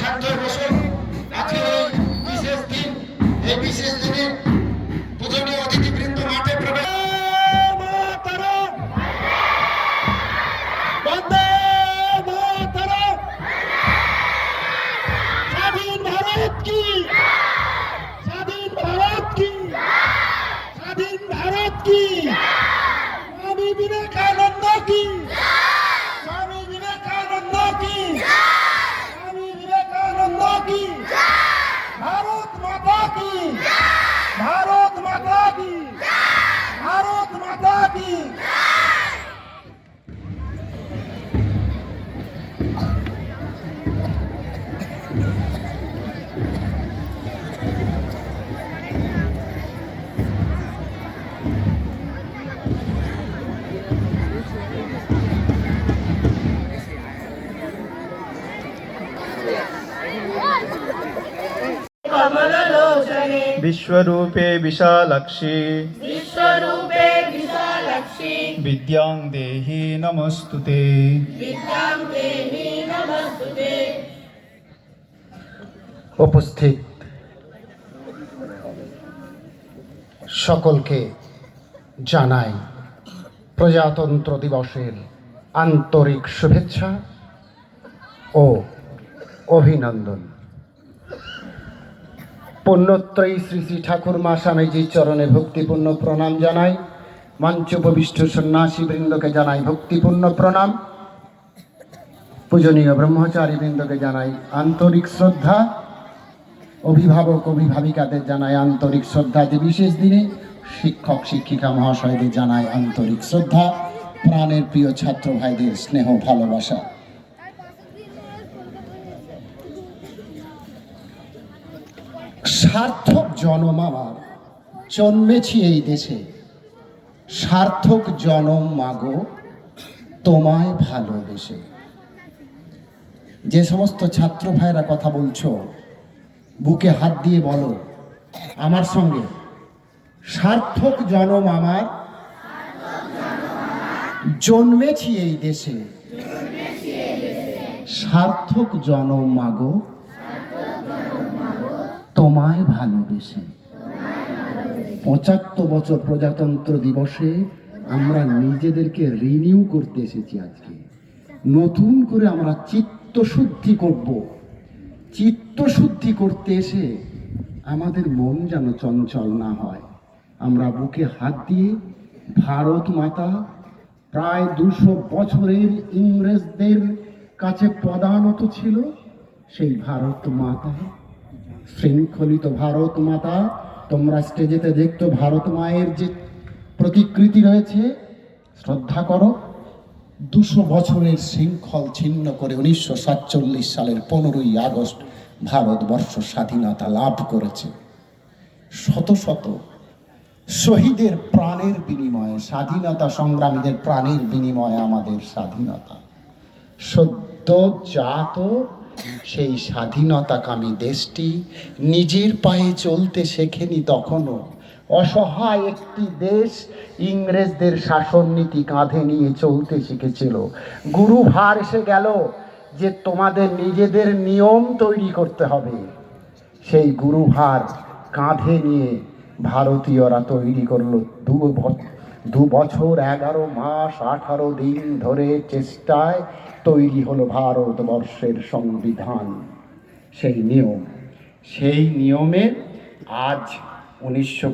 শান্ত বছর আজকে এই বিশেষ দিন এই বিশেষ विश्वरूपे विशालक्षी विश्वरूपे विशालक्षी विद्यां देहि नमस्तु ते विद्यां देहि नमस्तुते উপস্থিত সকলকে জানাই প্রজাতন্ত্র দিবসের আন্তরিক শুভেচ্ছা ও অভিনন্দন পুণ্যত্রয়ী শ্রী শ্রী ঠাকুর মা স্বামীজির চরণে ভক্তিপূর্ণ প্রণাম জানাই। মঞ্চ উপবিষ্ট সন্ন্যাসী বৃন্দকে জানাই ভক্তিপূর্ণ প্রণাম। পূজনীয় ব্রহ্মচারী বৃন্দকে জানাই আন্তরিক শ্রদ্ধা। অভিভাবক, অভিভাবিকাদের জানাই আন্তরিক শ্রদ্ধা। যে বিশেষ দিনে শিক্ষক, শিক্ষিকা, মহাশয়দের জানাই আন্তরিক শ্রদ্ধা। প্রাণের প্রিয় ছাত্র ভাইদের স্নেহ, ভালোবাসা সার্থক জনম আমার। জন্মেছি এই দেশে। সার্থক জনম মাগো, তোমায় ভালোবেসে। যে সমস্ত ছাত্র ভাইরা কথা বলছো, বুকে হাত দিয়ে বলো, আমার সঙ্গে। সার্থক জনম আমার। জন্মেছি এই দেশে। সার্থক জনম মাগো। তোমায় ভালোবেসে। পঁচাত্তর বছর প্রজাতন্ত্র দিবসে আমরা নিজেদেরকে রিনিউ করতে এসেছি আজকে। নতুন করে আমরা চিত্তশুদ্ধি করব। চিত্তশুদ্ধি করতে এসে আমাদের মন যেন চঞ্চল না হয়। আমরা বুকে হাত দিয়ে ভারত মাতা প্রায় দুশো বছরের ইংরেজদের কাছে পদানত ছিল সেই ভারত মাতা। শৃঙ্খলিত ভারত মাতা, তোমরা স্টেজেতে দেখতো ভারত মায়ের যে প্রতিকৃতি রয়েছে, শ্রদ্ধা করো। দুশো বছরের শৃঙ্খল ছিন্ন করে উনিশশো সাতচল্লিশ সালের পনেরোই আগস্ট ভারতবর্ষ স্বাধীনতা লাভ করেছে। শত শত শহীদের প্রাণের বিনিময়ে, স্বাধীনতা সংগ্রামীদের প্রাণের বিনিময়ে আমাদের স্বাধীনতা। সদ্য জাত সেই স্বাধীনতাকামী দেশটি নিজের পায়ে চলতে শেখেনি তখনও। অসহায় একটি দেশ ইংরেজদের শাসন নীতি কাঁধে নিয়ে চলতে শিখেছিল। গুরু ভার এসে গেল যে তোমাদের নিজেদের নিয়ম তৈরি করতে হবে। সেই গুরু ভার কাঁধে নিয়ে ভারতীয়রা তৈরি করল দু দু বছর এগারো মাস আঠারো দিন ধরে চেষ্টায় তৈরি হলো ভারতবর্ষের সংবিধান। সেই নিয়ম। সেই নিয়মে আজ উনিশশো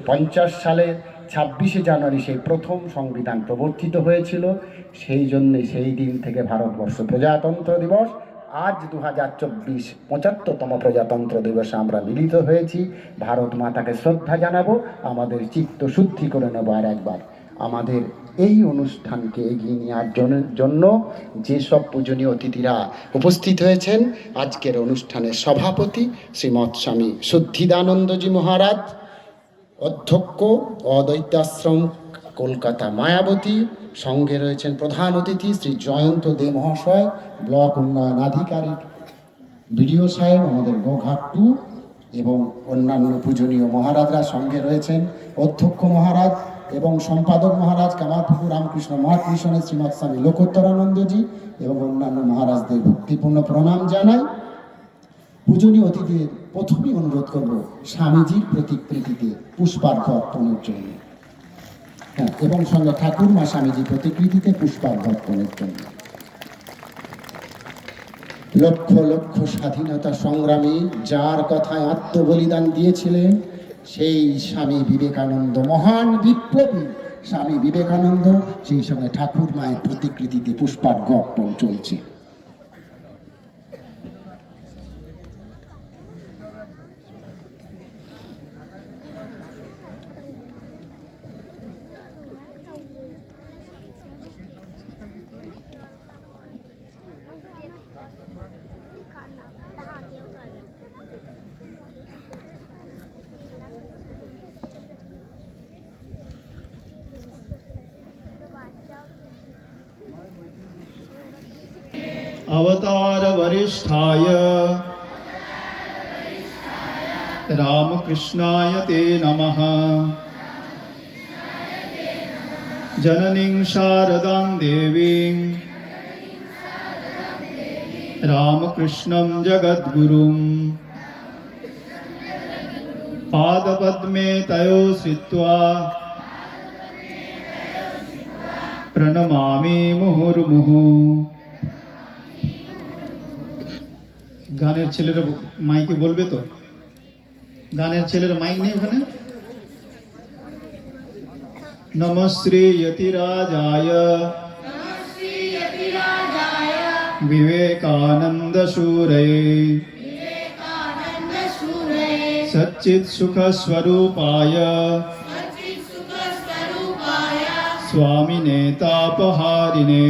সালের ছাব্বিশে জানুয়ারি সেই প্রথম সংবিধান প্রবর্তিত হয়েছিল। সেই জন্যে সেই দিন থেকে ভারতবর্ষ প্রজাতন্ত্র দিবস। আজ দু হাজার চব্বিশ পঁচাত্তরতম প্রজাতন্ত্র দিবসে আমরা মিলিত হয়েছি। ভারত মাতাকে শ্রদ্ধা জানাব। আমাদের চিত্ত শুদ্ধি করে নেব আর একবার। আমাদের এই অনুষ্ঠানকে এগিয়ে নেওয়ার জন্য- যেসব পূজনীয় অতিথিরা উপস্থিত হয়েছেন, আজকের অনুষ্ঠানের সভাপতি শ্রীমৎ স্বামী শুদ্ধিদানন্দজি মহারাজ, অধ্যক্ষ অদ্বৈতাশ্রম কলকাতা মায়াবতী, সঙ্গে রয়েছেন প্রধান অতিথি শ্রী জয়ন্ত দে মহাশয়, ব্লক উন্নয়ন আধিকারিক বিডিও সাহেব, আমাদের গোঘাট টু এবং অন্যান্য পূজনীয় মহারাজরা সঙ্গে রয়েছেন। অধ্যক্ষ মহারাজ এবং সম্পাদক মহারাজ কামারপুকুর রামকৃষ্ণ মহাকৃষ্ণের শ্রীমৎ স্বামী লোকোত্তরানন্দজি এবং অন্যান্য মহারাজদের ভক্তিপূর্ণ প্রণাম জানাই। পূজনীয় অতিথিদের প্রথমেই অনুরোধ করব স্বামীজির প্রতিকৃতিতে পুষ্পার্ঘ অর্পণের জন্য। হ্যাঁ এবং সঙ্গে ঠাকুরমা স্বামীজি প্রতিকৃতিতে পুষ্পার্ঘ অর্পণের জন্য। লক্ষ লক্ষ স্বাধীনতা সংগ্রামী যার কথায় আত্মবলিদান দিয়েছিলেন সেই স্বামী বিবেকানন্দ, মহান বিপ্লবী স্বামী বিবেকানন্দ, সেই সময় ঠাকুর মায়ের প্রতিকৃতিতে পুষ্পার্ঘ অর্পণ চলছে। अवतार वरिष्ठाय रामकृष्णाय ते नमः। जननीं शारदां देवीं रामकृष्णं जगद्गुरुं पादपद्मे तयो श्रित्वा प्रणमामि मुहुर्मुहुः গানের ছেলেরা মাইকে বলবে তো গানের ছেলেরা মাইক নেই ওখানে নমশ্রী যতিরাজায় বিবেকানন্দ সুরয়ে সচ্চিৎ সুখ স্বরূপায় স্বামিনে তাপহারিণে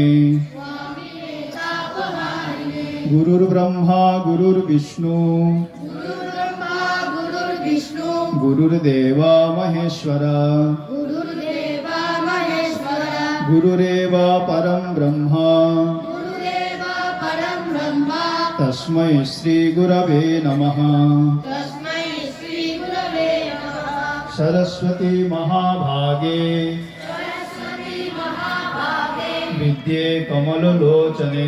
गुरुर्ब्रह्मा गुरुर्विष्णु विष्णु गुरुर्देवा महेश्वर गुरुर्देवा महेश्वर गुरुरेव परं ब्रह्म गुरुदेवा परं ब्रह्मा तस्मै श्रीगुरवे नमः तस्मै श्रीगुरवे नमः सरस्वती महाभागे विद्ये कमललोचने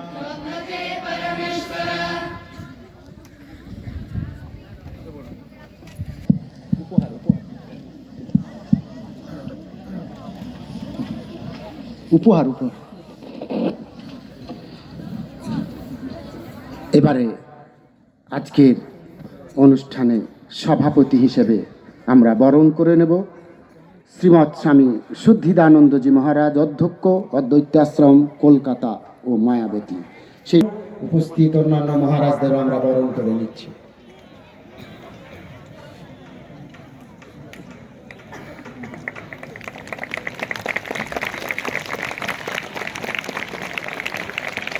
উপহার উপহার। এবারে আজকের অনুষ্ঠানে সভাপতি হিসেবে আমরা বরণ করে নেব শ্রীমৎ স্বামী শুদ্ধিদানন্দজি মহারাজ, অধ্যক্ষ অদ্বৈতাশ্রম, কলকাতা ও মায়াবতী। সেই উপস্থিত অন্যান্য মহারাজদেরও আমরা বরণ করে নিচ্ছি।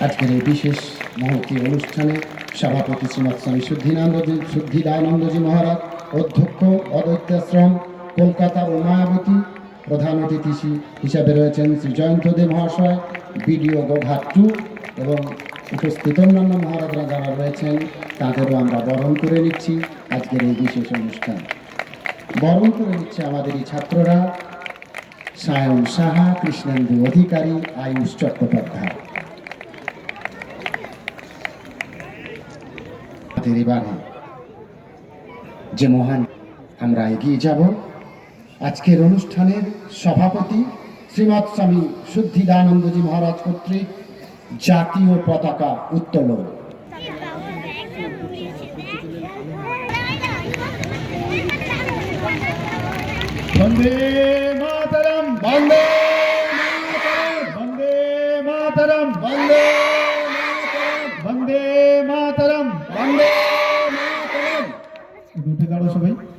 আজকের এই বিশেষ মহতী অনুষ্ঠানে সভাপতি শ্রীমৎ স্বামী শুদ্ধিনানন্দজি শুদ্ধিদানন্দজি মহারাজ, অধ্যক্ষ অদ্বৈতাশ্রম কলকাতা ও মায়াবতী প্রধান অতিথি হিসাবে রয়েছেন শ্রী জয়ন্ত জয়ন্তদেব মহাশয়, বিডিও গোঘাট এবং উপস্থিত অন্যান্য মহারাজরা যারা রয়েছেন, তাদেরও আমরা বরণ করে নিচ্ছি আজকের এই বিশেষ অনুষ্ঠান। বরণ করে নিচ্ছে আমাদের এই ছাত্ররা, সায়ন সাহা, কৃষ্ণেন্দু অধিকারী, আয়ুষ চট্টোপাধ্যায়। আমাদের এবারে যে মহান আমরা এগিয়ে যাব আজকের অনুষ্ঠানের সভাপতি শ্রীমৎ স্বামী শুদ্ধিদানন্দজি মহারাজ কর্তৃক জাতীয় পতাকা উত্তোলন। বন্দে মাতরম, বন্দে। ভালো সবাই।